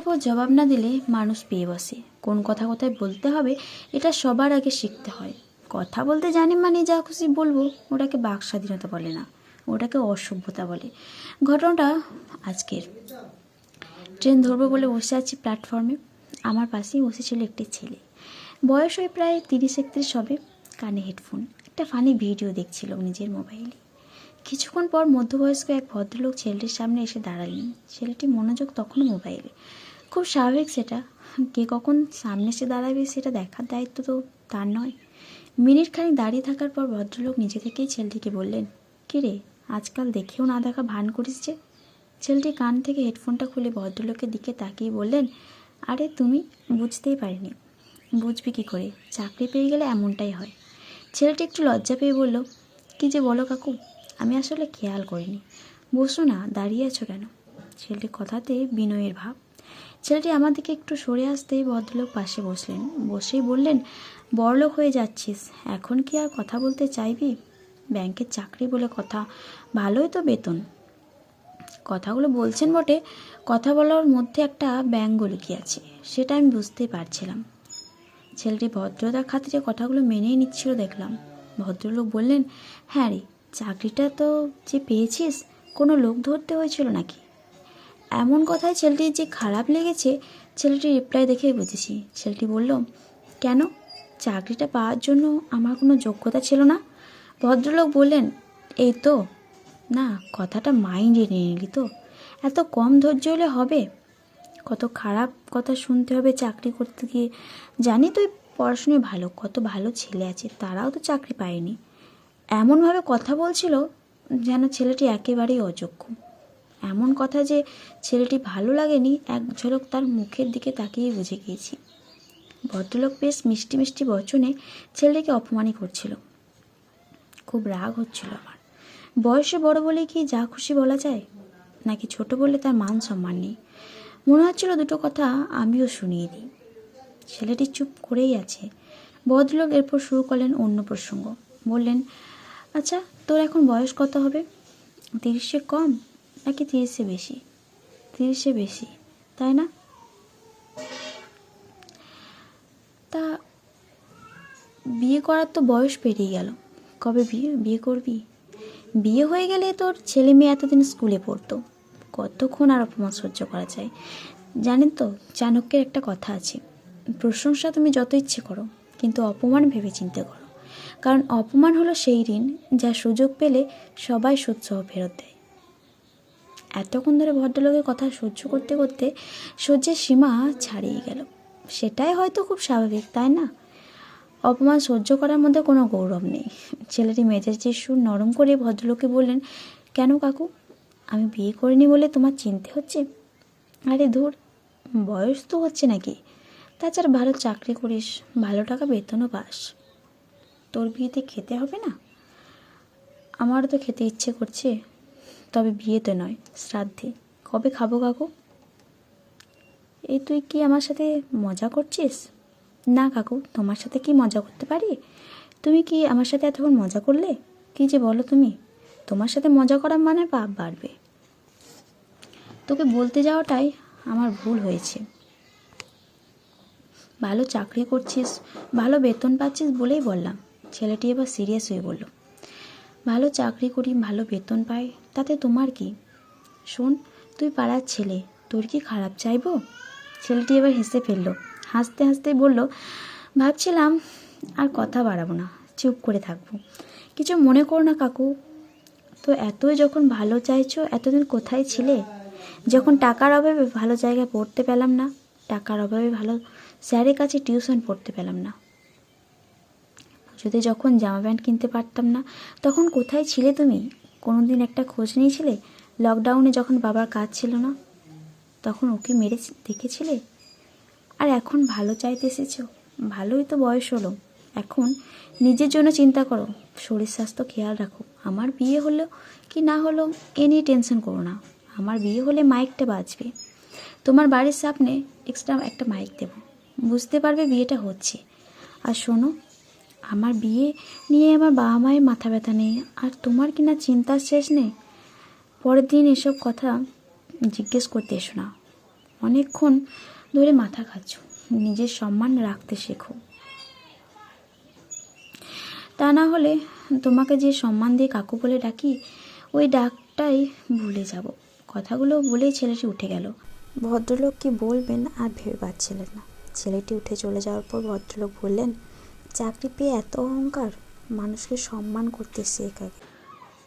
ওপর জবাব না দিলে মানুষ পেয়ে বসে। কোন কথা কোথায় বলতে হবে, এটা সবার আগে শিখতে হয়। কথা বলতে জানি মানে যা খুশি বলব, ওটাকে বাক স্বাধীনতা বলে না, ওটাকে অসভ্যতা বলে। ঘটনাটা আজকের। ট্রেন ধরবো বলে বসে আছি প্ল্যাটফর্মে আমার পাশেই বসেছিল একটি ছেলে। বয়স হয় প্রায় তিরিশ একত্রিশ হবে, কানে হেডফোন একটা ফানি ভিডিও দেখছিল নিজের মোবাইলে কিছুক্ষণ পর মধ্যবয়স্ক এক ভদ্রলোক ছেলেটির সামনে এসে দাঁড়ালেন। ছেলেটি মনোযোগ তখনও মোবাইলে খুব স্বাভাবিক সেটা। কে কখন সামনে এসে দাঁড়াবে সেটা দেখার দায়িত্ব তো তার নয়। মিনিট খানিক দাঁড়িয়ে থাকার পর ভদ্রলোক নিজে থেকেই ছেলেটিকে বললেন, কী রে, আজকাল দেখেও না দেখা ভান করিস যে? ছেলেটি কান থেকে হেডফোনটা খুলে ভদ্রলোকের দিকে তাকিয়ে বললেন, আরে তুমি, বুঝতেই পারিনি। বুঝবি কী করে? চাকরি পেয়ে গেলে এমনটাই হয়। ছেলেটি একটু লজ্জা পেয়ে বলল, কী যে বলো কাকু, আমি আসলে খেয়াল করিনি। বসো না, দাঁড়িয়ে আছো কেন? ছেলেটির কথাতে বিনয়ের ভাব ছেলেটি আমার দিকে একটু সরে আসতেই ভদ্রলোক পাশে বসলেন। বসেই বললেন, বড়লোক হয়ে যাচ্ছিস। এখন কি আর কথা বলতে চাইবি? ব্যাংকের চাকরি বলে কথা। ভালোই তো বেতন। কথাগুলো বলছেন বটে। কথা বলার মধ্যে একটা ব্যঙ্গ লুকিয়ে আছে সেটা আমি বুঝতেই পারছিলাম। ছেলেটি ভদ্রতার খাতিরে কথাগুলো মেনেই নিচ্ছিল দেখলাম। ভদ্রলোক বললেন হ্যাঁ রে, চাকরিটা তো যে পেয়েছিস, কোনো লোক ধরতে হয়েছিল নাকি? এমন কথায় ছেলেটির যে খারাপ লেগেছে ছেলেটির রিপ্লাই দেখেই বুঝেছি। ছেলেটি বলল, কেন? চাকরিটা পাওয়ার জন্য আমার কোনো যোগ্যতা ছিল না? ভদ্রলোক বললেন, এই তো। না, কথাটা মাইন্ডে নিয়ে নিলি তো। এত কম ধৈর্য হলে হবে? কত খারাপ কথা শুনতে হবে চাকরি করতে গিয়ে। জানি তুই পড়াশুনোয় ভালো, কত ভালো ছেলে আছে, তারাও তো চাকরি পায়নি। এমনভাবে কথা বলছিল যেন ছেলেটি একেবারেই অযোগ্য। এমন কথা যে ছেলেটি ভালো লাগেনি, এক ঝলক তার মুখের দিকে তাকিয়ে বুঝে গিয়েছি। ভদ্রলোক বেশ মিষ্টি মিষ্টি বচনে ছেলেটিকে অপমানই করছিল। খুব রাগ হচ্ছিল আমার। বয়সে বড় বলে কি যা খুশি বলা যায়? নাকি ছোট বলে তার মান সম্মান নেই? মনে হচ্ছিল দুটো কথা আমিও শুনিয়ে দিই। ছেলেটি চুপ করেই আছে। ভদ্রলোক এরপর শুরু করলেন অন্য প্রসঙ্গ। বললেন আচ্ছা তোর এখন বয়স কত হবে? তিরিশে কম। নাকি তিরিশে বেশি তিরিশে বেশি, তাই না? তা বিয়ে করার তো বয়স পেরিয়ে গেল। কবে বিয়ে? বিয়ে করবি? বিয়ে হয়ে গেলে তোর ছেলে মেয়ে এতদিন স্কুলে পড়তো। কতক্ষণ আর অপমান সহ্য করা যায়? জানেন তো, চাণক্যের একটা কথা আছে। প্রশংসা তুমি যত ইচ্ছে করো, কিন্তু অপমান ভেবে চিন্তে করো। কারণ অপমান হলো সেই ঋণ যা সুযোগ পেলে সবাই সহ্য ফেরত দেয়। এতক্ষণ ধরে ভদ্রলোকের কথা সহ্য করতে করতে সহ্যের সীমা ছাড়িয়ে গেল। সেটাই হয়তো খুব স্বাভাবিক, তাই না? অপমান সহ্য করার মধ্যে কোনো গৌরব নেই। ছেলেটি মেজাজের সুর নরম করে ভদ্রলোকে বললেন, কেন কাকু? আমি বিয়ে করিনি বলে তোমার চিনতে হচ্ছে? আরে ধুর, বয়স তো হচ্ছে নাকি। তাছাড়া ভালো চাকরি করিস, ভালো টাকা বেতনও পাস। তোর বিয়েতে খেতে হবে না? আমারও তো খেতে ইচ্ছে করছে। তবে বিয়েতে নয়, শ্রাদ্ধে। কবে খাব কাকু? এই তুই কি আমার সাথে মজা করছিস? না কাকু, তোমার সাথে কি মজা করতে পারি? তুমি কি আমার সাথে এতক্ষণ মজা করলে? কি যে বলো তুমি? তোমার সাথে মজা করার মানে পাপ বাড়বে। তোকে বলতে যাওয়াটাই আমার ভুল হয়েছে। ভালো চাকরি করছিস, ভালো বেতন পাচ্ছিস বলেই বললাম। ছেলেটি এবার সিরিয়াস হয়ে বলল, ভালো চাকরি করি, ভালো বেতন পাই তাতে তোমার কি? শোন, তুই পাড়ার ছেলে, তোর কি খারাপ চাইব? ছেলেটি এবার হেসে ফেলল, হাসতে হাসতে বলল, ভাবছিলাম আর কথা বাড়াবো না, চুপ করে থাকব। কিছু মনে করো না কাকু। তো এতই যখন ভালো চাইছো, এতদিন কোথায় ছিলে? যখন টাকার অভাবে ভালো জায়গায় পড়তে পেলাম না, টাকার অভাবে ভালো স্যারের কাছে টিউশন পড়তে পেলাম না। যদি যখন জামা প্যান্ট কিনতে পারতাম না, তখন কোথায় ছিলে তুমি? কোনো দিন একটা খোঁজ নিয়েছিলে? লকডাউনে যখন বাবার কাজ ছিল না, তখন ওকে মেরে দেখেছিলে? আর এখন ভালো চাইতে এসেছ। ভালোই তো বয়স হলো। এখন নিজের জন্য চিন্তা করো। শরীর স্বাস্থ্য খেয়াল রাখো। আমার বিয়ে হলো কি না হলো এ নিয়ে টেনশন করো না। আমার বিয়ে হলে মাইকটা বাজবে। তোমার বাড়ির সামনে এক্সট্রা একটা মাইক দেব। বুঝতে পারবে বিয়েটা হচ্ছে। আর শোনো আমার বিয়ে নিয়ে আমার বাবা মায়ের মাথা ব্যথা নেই। আর তোমার কি না চিন্তার শেষ নেই? পরের দিন এসব কথা জিজ্ঞেস করতে এসো না। অনেকক্ষণ ধরে মাথা খাচ্ছ। নিজের সম্মান রাখতে শেখো। তা না হলে তোমাকে যে সম্মান দিয়ে কাকু বলে ডাকি, ওই ডাকটাই ভুলে যাব। কথাগুলো বলেই ছেলেটি উঠে গেল। ভদ্রলোক কি বলবেন আর ভেবে পাচ্ছিলেন না। ছেলেটি উঠে চলে যাওয়ার পর ভদ্রলোক বললেন চাকরি পেয়ে এত অহংকার? মানুষকে সম্মান করতে শেখ আগে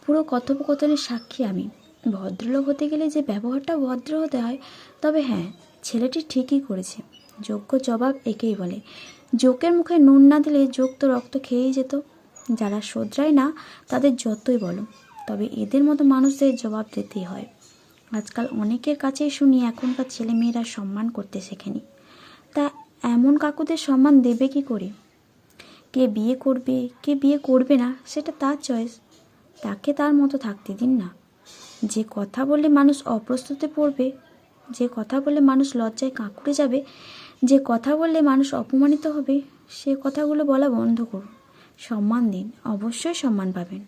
পুরো কথোপকথনের সাক্ষী আমি। ভদ্রলোক হতে গেলে যে ব্যবহারটা ভদ্র হতে হয়, তবে হ্যাঁ ছেলেটি ঠিকই করেছে। যোগ্য জবাব একেই বলে। জোকের মুখে নুন না দিলে যোগ তো রক্ত খেয়েই যেত। যারা শোধরায় না, তাদের যতই বলো, তবে এদের মতো মানুষদের জবাব দিতেই হয়। আজকাল অনেকের কাছেই শুনি এখনকার ছেলেমেয়েরা সম্মান করতে শেখেনি। তা এমন কাকুদের সম্মান দেবে কি করে? কে বিয়ে করবে, কে বিয়ে করবে না, সেটা তার চয়েস তাকে তার মতো থাকতে দিন না। যে কথা বললে মানুষ অপ্রস্তুতে পড়বে, যে কথা বললে মানুষ লজ্জায় কাঁকুড়ে যাবে, যে কথা বললে মানুষ অপমানিত হবে, সে কথাগুলো বলা বন্ধ করুন। সম্মান দিন, অবশ্যই সম্মান পাবেন।